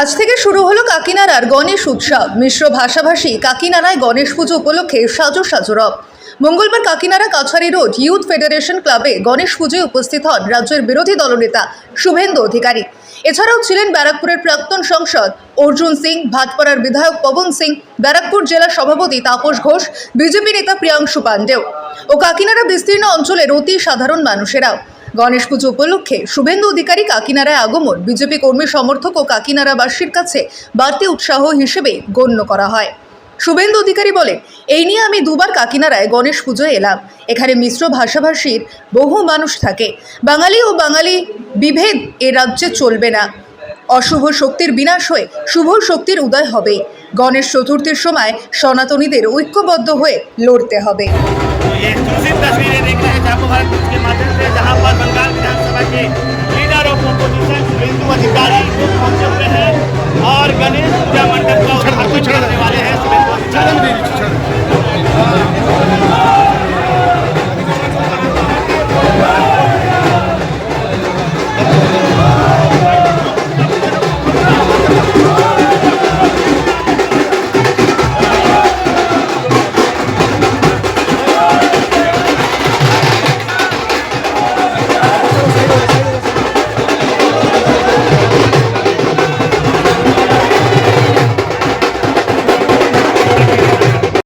আজ থেকে শুরু হলো কাকিনাড়ার গণেশ উৎসব। মিশ্র ভাষাভাষী কাকিনাড়ায় গণেশ পুজো উপলক্ষে সাজো সাজুরব মঙ্গলবার কাকিনাড়া কাছারি রোড ইউথ ফেডারেশন ক্লাবে গণেশ পুজোয় উপস্থিত হন রাজ্যের বিরোধী দলনেতা শুভেন্দু অধিকারী। এছাড়াও ছিলেন ব্যারাকপুরের প্রাক্তন সংসদ অর্জুন সিং, ভাটপাড়ার বিধায়ক পবন সিং, ব্যারাকপুর জেলা সভাপতি তাপস ঘোষ, বিজেপি নেতা প্রিয়াংশু পাণ্ডেও ও কাকিনাড়া বিস্তীর্ণ অঞ্চলের অতি সাধারণ মানুষেরাও। গণেশ পুজো উপলক্ষে শুভেন্দু অধিকারী কাকিনাড়ায় আগমন। বিজেপি কর্মী সমর্থক ও কাকিনাড়াবাসীর কাছে বাড়তি উৎসাহ হিসেবে গণ্য করা হয়। শুভেন্দু অধিকারী বলে এই নিয়ে আমি দুবার কাকিনাড়ায় গণেশ পুজোয় এলাম। এখানে মিশ্র ভাষাভাষীর বহু মানুষ থাকে। বাঙালি ও বাঙালি বিভেদ এ রাজ্যে চলবে না। অশুভ শক্তির বিনাশ হয়ে শুভ শক্তির উদয় হবে গণেশ চতুর্থীর সময় সনাতনীদের ঐক্যবদ্ধ হয়ে লড়তে হবে। के लीडर ऑफ़ अपोजिशन शुभेंदु अधिकारी खुद पहुँचे हुए हैं और गणेश पूजा मंडप का उद्घाटन करने वाले हैं